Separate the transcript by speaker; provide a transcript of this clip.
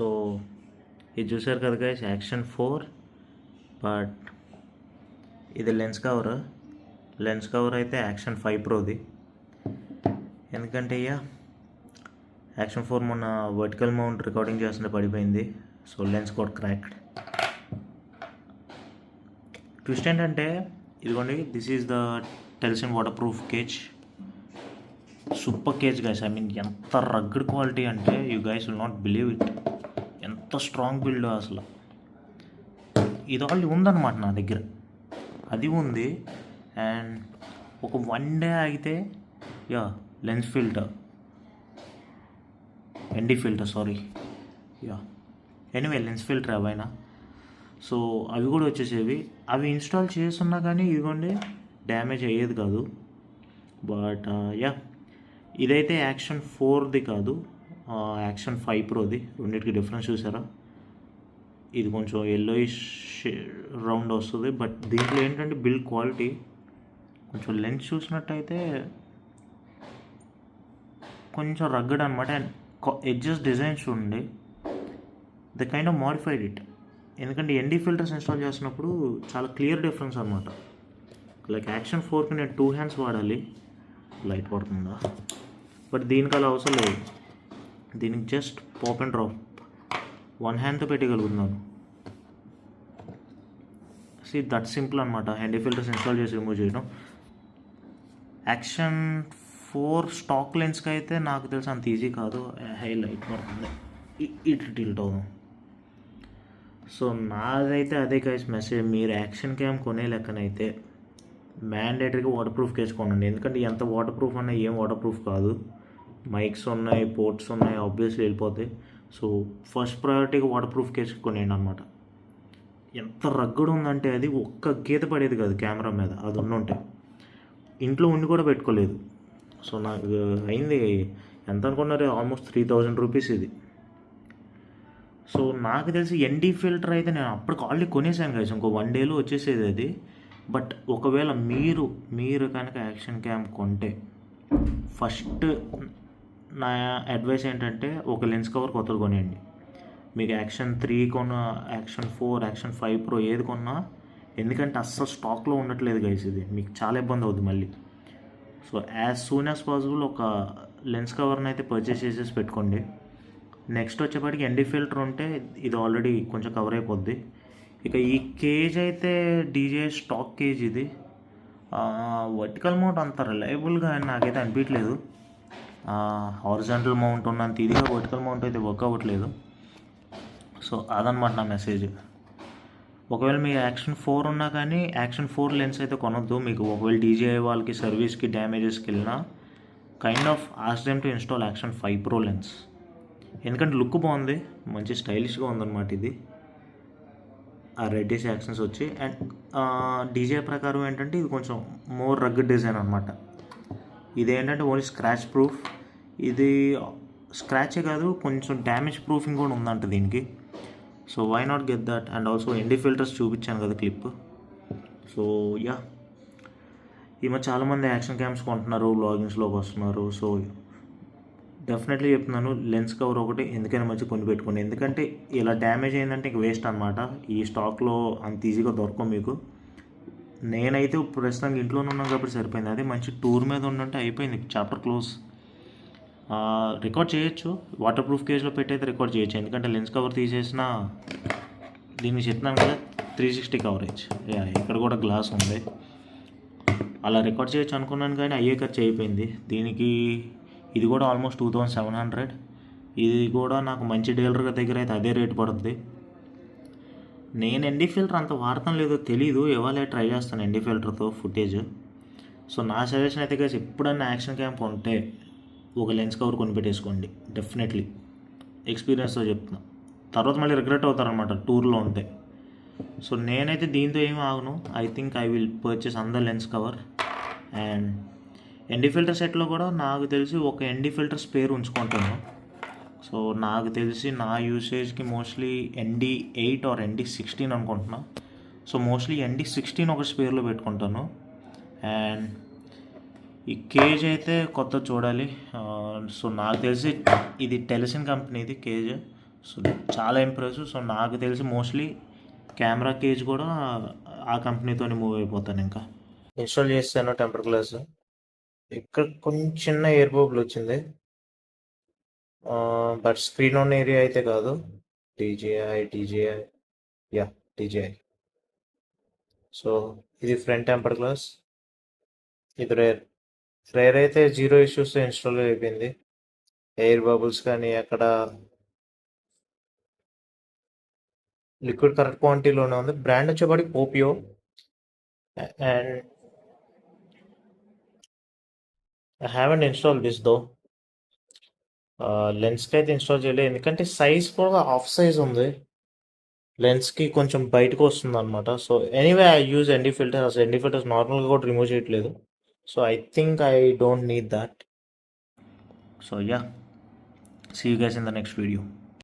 Speaker 1: So ఇది చూసారు కదా గైస్ యాక్షన్ ఫోర్ బట్ ఇది లెన్స్ కవర్ లెన్స్ కవర్ అయితే యాక్షన్ ఫైవ్ ప్రోది ఎందుకంటే ఇక యాక్షన్ ఫోర్ మొన్న వర్టికల్ మౌంట్ రికార్డింగ్ చేస్తుంటే పడిపోయింది. సో లెన్స్ కూడా క్రాక్డ్ ట్విస్ట్ ఏంటంటే ఇదిగోండి this is the Telesin waterproof cage super cage guys I mean ఎంత రగ్గడ్ క్వాలిటీ అంటే you guys will not believe it ఎంత స్ట్రాంగ్ బిల్డ్ అసలు. ఇది ఆల్రెడీ ఉందన్నమాట నా దగ్గర. అది ఉంది. అండ్ ఒక వన్ డే ఆగితే yeah lens filter ND filter sorry yeah anyway lens filter అవైనా so అవి కూడా వచ్చేసేవి. అవి ఇన్స్టాల్ చేస్తున్నా కానీ ఇదిగోండి డ్యామేజ్ అయ్యేది కాదు. బట్ యా uh, ఇదైతే యాక్షన్ ఫోర్ది కాదు. యాక్షన్ ఫైవ్ ప్రోది. రెండింటికి డిఫరెన్స్ చూసారా? ఇది కొంచెం ఎల్లోయిష్ రౌండ్ వస్తుంది. బట్ దీంట్లో ఏంటంటే బిల్డ్ క్వాలిటీ కొంచెం లెన్స్ చూసినట్టయితే కొంచెం రగ్గడ్ అనమాట అండ్ ఎడ్జెస్ డిజైన్స్ చూడండి the kind of modified it ఎందుకంటే ఎన్డీ ఫిల్టర్స్ ఇన్స్టాల్ చేసినప్పుడు చాలా క్లియర్ డిఫరెన్స్ అనమాట లైక్ యాక్షన్ ఫోర్కి నేను టూ హ్యాండ్స్ వాడాలి. లైట్ పడుతుందా బట్ దీనికి అలా అవసరం లేదు. దీనికి just pop and drop. One హ్యాండ్తో పెట్టగలుగుతున్నాను. సి దట్ సింపుల్ అనమాట హ్యాండీ ఫిల్టర్స్ ఇన్స్టాల్ చేసి రిమూవ్ చేయడం. యాక్షన్ ఫోర్ స్టాక్ లెన్స్కి అయితే నాకు తెలిసి అంత ఈజీ కాదు. హై లైట్ పడుతుంది ఇటు టిల్ట్ అవుదాం సో నాదైతే అదే కైస్ మెసేజ్ మీరు యాక్షన్ క్యామ్ కొనే లెక్కనైతే మ్యాండేటరీగా వాటర్ ప్రూఫ్ వేసుకోనండి ఎందుకంటే ఎంత వాటర్ ప్రూఫ్ అన్నా ఏం వాటర్ ప్రూఫ్ కాదు. మైక్స్ ఉన్నాయి పోర్ట్స్ ఉన్నాయి ఆబ్వియస్లీ వెళ్ళిపోతాయి. సో ఫస్ట్ ప్రయారిటీగా వాటర్ ప్రూఫ్ కేసు కొనేయండి అనమాట ఎంత రగ్గడు ఉందంటే అది ఒక్క గీత పడేది కాదు కెమెరా మీద అది ఉండుంటే ఇంట్లో ఉండి కూడా పెట్టుకోలేదు. సో నాకు అయింది. ఎంత అనుకున్నారు? ఆల్మోస్ట్ త్రీ థౌజండ్ రూపీస్ ఇది. సో నాకు తెలిసి ఎన్డీ ఫిల్టర్ అయితే నేను అప్పటికి ఆల్రెడీ కొనేసాను కదా ఇంకో వన్ డేలో వచ్చేసేది అది. బట్ ఒకవేళ మీరు మీరు కనుక యాక్షన్ క్యామ్ కొంటే ఫస్ట్ నా అడ్వైస్ ఏంటంటే ఒక లెన్స్ కవర్ కొత్తది కొనేయండి. మీకు యాక్షన్ త్రీ కొన్న action four action five pro ఏది కొన్నా ఎందుకంటే అస్సలు స్టాక్లో ఉండట్లేదు గైస్ ఇది. మీకు చాలా ఇబ్బంది అవుతుంది మళ్ళీ. So as soon as possible ఒక లెన్స్ కవర్ని అయితే పర్చేస్ చేసేసి పెట్టుకోండి. నెక్స్ట్ వచ్చేపాటికి ఎండి ఫిల్టర్ ఉంటే ఇది ఆల్రెడీ కొంచెం కవర్ అయిపోద్ది. ఇక ఈ కేజ్ అయితే డీజే స్టాక్ కేజ్ ఇది. వర్టికల్ మౌంట్ అంత రిలయబుల్గా నాకైతే అనిపించలేదు హారిజాంటల్ మౌంట్ ఉన్నంత ఇదిగా వర్టికల్ మౌంట్ అయితే వర్క్ అవ్వట్లేదు. సో అదనమాట నా మెసేజ్ ఒకవేళ మీ యాక్షన్ ఫోర్ ఉన్నా కానీ యాక్షన్ ఫోర్ లెన్స్ అయితే కొనొద్దు. మీకు ఒకవేళ డీజే వాళ్ళకి సర్వీస్కి డ్యామేజెస్కి వెళ్ళినా kind of ask them to install action five pro lens ఎందుకంటే లుక్ బాగుంది. మంచి స్టైలిష్గా ఉందన్నమాట ఇది. ఆ రెడ్డిష్ యాక్షన్స్ వచ్చి. అండ్ డీజే ప్రకారం ఏంటంటే ఇది కొంచెం మోర్ రగ్గడ్ డిజైన్ అనమాట ఇది ఏంటంటే ఓన్లీ స్క్రాచ్ ప్రూఫ్ ఇది స్క్రాచే కాదు కొంచెం డ్యామేజ్ ప్రూఫింగ్ కూడా ఉందంట దీనికి. So why not get that and also ND filters చూపించాను కదా క్లిప్ సో యా ఈ మధ్య చాలామంది యాక్షన్ క్యామ్స్ కొంటున్నారు లాగిన్స్లోకి వస్తున్నారు. సో డెఫినెట్లీ చెప్తున్నాను లెన్స్ కవర్ ఒకటి ఎందుకైనా మంచి కొని పెట్టుకోండి ఎందుకంటే ఇలా డ్యామేజ్ అయిందంటే ఇంక వేస్ట్ అనమాట ఈ స్టాక్లో అంత ఈజీగా దొరకవు మీకు. నేనైతే ప్రస్తుతానికి ఇంట్లోనే ఉన్నాను కాబట్టి సరిపోయింది. అదే మంచి టూర్ మీద ఉండంటే అయిపోయింది. చాప్టర్ క్లోజ్ రికార్డ్ చేయొచ్చు. వాటర్ ప్రూఫ్ కేజ్లో పెట్టయితే రికార్డ్ చేయొచ్చు. ఎందుకంటే లెన్స్ కవర్ తీసేసిన దీన్ని చెప్తున్నాను కదా త్రీ సిక్స్టీ కవరేజ్ యా ఇక్కడ కూడా గ్లాస్ ఉంది. అలా రికార్డ్ చేయొచ్చు అనుకున్నాను కానీ అయ్యే ఖర్చు అయిపోయింది. దీనికి ఇది కూడా almost two thousand seven hundred ఇది కూడా నాకు మంచి డీలర్ దగ్గర అయితే అదే రేట్ పడుతుంది నేను ఎన్డీ ఫిల్టర్ అంత వాడటం లేదో తెలీదు. ఇవాళ ట్రై చేస్తాను ఎన్డీ ఫిల్టర్తో ఫుటేజ్ సో నా సజెషన్ అయితే కలిసి ఎప్పుడన్నా యాక్షన్ క్యాంప్ ఉంటే ఒక లెన్స్ కవర్ కొని పెట్టేసుకోండి డెఫినెట్లీ ఎక్స్పీరియన్స్తో చెప్తున్నా. తర్వాత మళ్ళీ రిగ్రెట్ అవుతారనమాట టూర్లో ఉంటే. సో నేనైతే దీంతో ఏమి ఆగను. I think I will purchase another lens cover and ND filter సెట్లో కూడా నాకు తెలిసి ఒక ఎన్డీ ఫిల్టర్ స్పేర్ ఉంచుకుంటాను. సో నాకు తెలిసి నా యూసేజ్కి mostly ND eight or ND sixteen అనుకుంటున్నా. సో మోస్ట్లీ ఎన్డీ సిక్స్టీన్ ఒక స్పేర్లో పెట్టుకుంటాను. అండ్ ఈ కేజ్ అయితే కొత్త చూడాలి. సో నాకు తెలిసి ఇది టెలిసిన్ కంపెనీది కేజ్ సో చాలా ఇంప్రెసివ్ సో నాకు తెలిసి మోస్ట్లీ కెమెరా కేజ్ కూడా ఆ కంపెనీతోనే మూవ్ అయిపోతాను ఇంకా. ఇన్స్టాల్ చేస్తాను టెంపర్ గ్లాస్ ఇక్కడ కొంచెం చిన్న ఎయిర్ బబుల్ వచ్చింది. బట్ స్క్రీన్ ఆన్ ఏరియా అయితే కాదు. TGI TGI yeah TGI so ఇది ఫ్రంట్ టెంపర్ గ్లాస్ ఇది రేర్ రేర్ అయితే జీరో ఇష్యూస్ ఇన్స్టాల్ అయిపోయింది. ఎయిర్ బబుల్స్ కానీ అక్కడ లిక్విడ్ కరెక్ట్ క్వాంటిటీలోనే ఉంది. బ్రాండ్ వచ్చేప్పటికి పోపియో and I and install this though లెన్స్కి అయితే ఇన్స్టాల్ చేయలేదు. ఎందుకంటే సైజ్ కూడా హాఫ్ సైజ్ ఉంది. లెన్స్కి కొంచెం బయటకు వస్తుంది అనమాట so anyway I use ND filter అసలు ఎన్డీ ఫిల్టర్స్ నార్మల్గా కూడా రిమూవ్ చేయట్లేదు. So I think I don't need that so yeah see you guys in the next video